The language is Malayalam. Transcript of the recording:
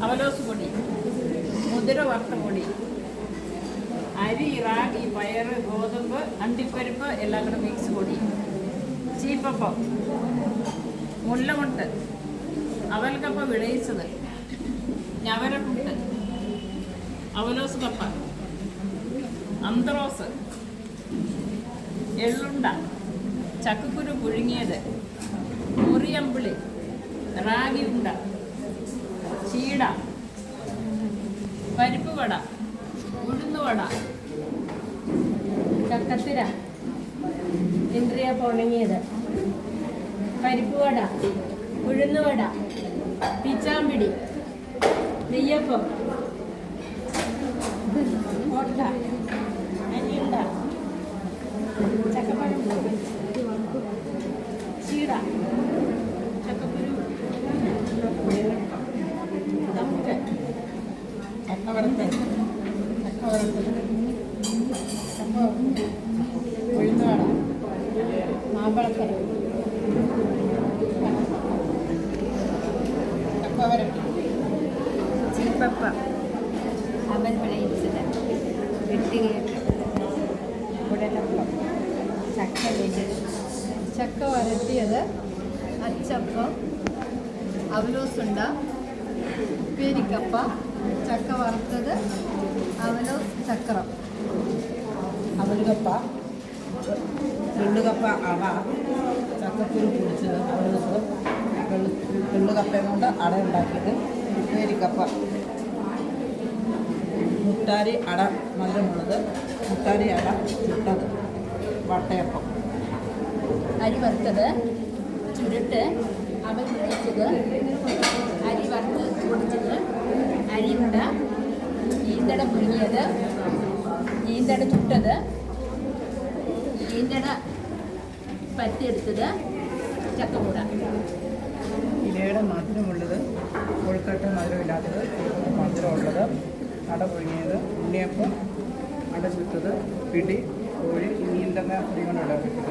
അവലോസ് പൊടി മുതിര വറുത്ത പൊടി അരി റാഗി പയറ് ഗോതമ്പ് അണ്ടിപ്പരിപ്പ് എല്ലാം കൂടെ മിക്സ് പൊടി ചീപ്പപ്പം മുല്ലമുണ്ട് അവൽക്കപ്പ വിളയിച്ചത് ഞവരപ്പുണ്ട് അവലോസ് കപ്പ അന്തറോസ് എള്ളുണ്ട ചക്കക്കുരു പുഴുങ്ങിയത് മുറിയമ്പിളി റാഗി ഉണ്ട ചീട പരിപ്പ് വട ഉഴുന്നുവട ചക്കത്തിര ഇന്ദ്രിയ ഉണങ്ങിയത് പരിപ്പുവട ഉഴുന്നുവട പിച്ചാമ്പിടി നെയ്യപ്പം കോട്ട അരിയുണ്ട ചക്കപ്പഴം ചീട ചക്കക്കുരു നമുക്ക് ചക്ക വറുത്തത് ചക്ക വറുത്തത് ചക്ക ഉഴുന്നുവട മാമ്പഴക്കര ചക്ക വരട്ടി ചീപ്പപ്പ അവൽ വിളയിച്ചത് വെട്ടുകേക്ക് കുടലപ്പം ചക്ക ചക്ക വരട്ടിയത് അച്ചപ്പം അവലോസുണ്ട ഉപ്പേരിക്കപ്പ ചക്ക വറുത്തത് അവലോ ചക്രം. അവലുകപ്പ വെള്ളുകപ്പ അവ ചക്കക്കുരു പൊടിച്ചത് അവലൂസ് എള്ളുകപ്പയും കൊണ്ട് അട ഉണ്ടാക്കിയത് ഉപ്പേരിക്കപ്പ. മുട്ടാരി അട മധുരമുള്ളത് മുട്ടാരി അട ചുട്ടത് വട്ടയപ്പം. അരി വറുത്തത് ചുരുട്ട് അവൽ വിളയിച്ചത് അരി വറുത്ത് പൊടിച്ചത് അരിയുണ്ട ഈന്തട പുഴുങ്ങിയത് ഈന്തട ചുട്ടത്. ഈന്തട പറ്റിയെടുത്തത് ചക്കക്കൂട. ഇലയുടെ മധുരമുള്ളത് കൊഴുക്കട്ട മധുരമില്ലാത്തത് മധുരമുള്ളത് അട പുഴുങ്ങിയത് ഉണ്ണിയപ്പം അട ചുട്ടത് പിടി കോഴി ഇനി തന്നെ അധികം ഉണ്ടാക്കിയത്